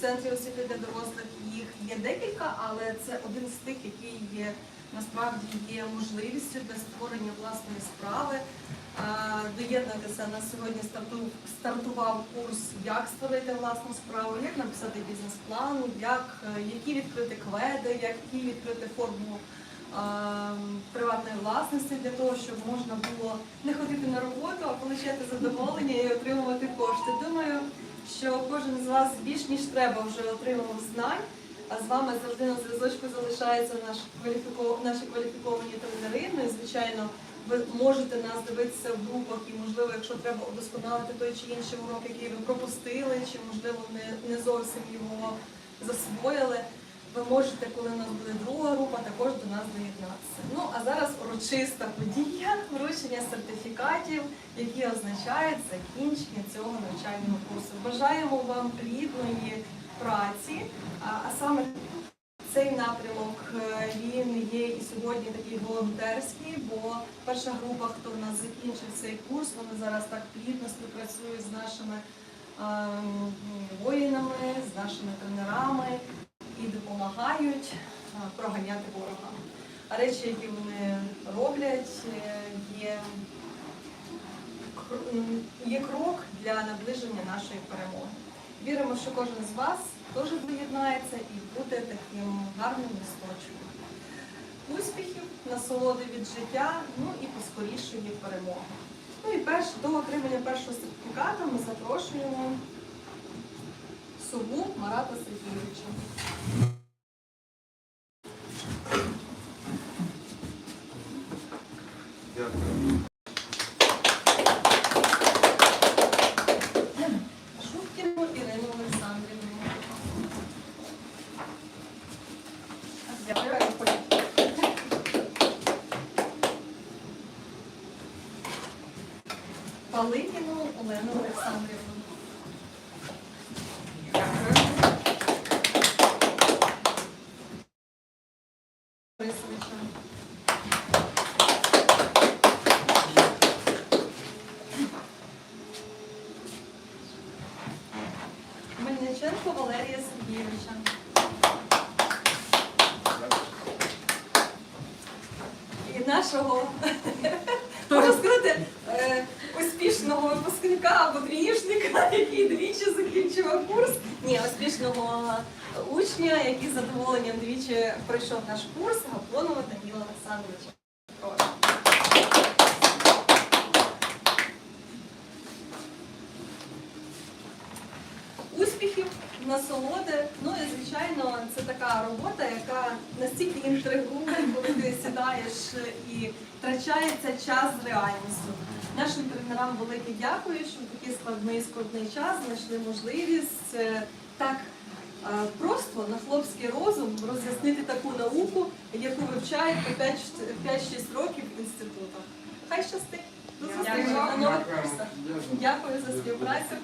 центрі освіти для дорослих їх є декілька, але це один з тих, який є насправді є можливістю для створення власної справи. Доєднатися на сьогодні стартував курс, як створити власну справу, як написати бізнес-план, як, е, які відкрити кведи, які відкрити форму а, приватної власності для того, щоб можна було не ходити на роботу, а отримати задоволення і отримувати кошти. Думаю, що кожен з вас більш ніж треба вже отримав знань. А з вами завжди на зв'язочку залишаються наші кваліфіко- наші кваліфіковані тренери. Ну і звичайно, ви можете нас дивитися в групах, і можливо, якщо треба удосконалити той чи інший урок, який ви пропустили, чи можливо не, не зовсім його засвоїли. Ви можете, коли у нас буде друга група, також до нас доєднатися. Ну а зараз урочиста подія вручення сертифікатів, які означають закінчення цього навчального курсу. Бажаємо вам плідної праці, а, саме цей напрямок е, він є і сьогодні такий волонтерський, бо перша група, хто в нас закінчив цей курс, вони зараз так плідно співпрацюють з нашими ем, воїнами, з нашими тренерами і допомагають е, проганяти ворога. А речі, які вони роблять, е, є, є крок для наближення нашої перемоги. Віримо, що кожен з вас теж доєднається і буде таким гарним листочком. Успіхів, насолоди від життя, ну і поскорішої перемоги. Ну і перш, до отримання першого сертифіката ми запрошуємо Сову Марата Сергійовича. Дякую. Ірину Олександрівну. Дякую. Паликіну Олену Олександрівну. Мельниченко Валерія Сергійовича. І нашого, можна сказати, успішного випускника або тріїшника, який двічі закінчив курс. Ні, успішного учня, який з задоволенням двічі пройшов наш курс, Гапонова Даніла Олександровича. Успіхів, насолоди. Ну і звичайно, це така робота, яка настільки інтригує, коли ти сідаєш і втрачається час з реальністю. Нашим тренерам велике дякую, що в такий складний складний час знайшли можливість е, так е, просто на хлопський розум роз'яснити таку науку, яку вивчають по 5-6 років в інститутах. Хай щастить! До зустрічі на нових курсах. Дякую за співпрацю.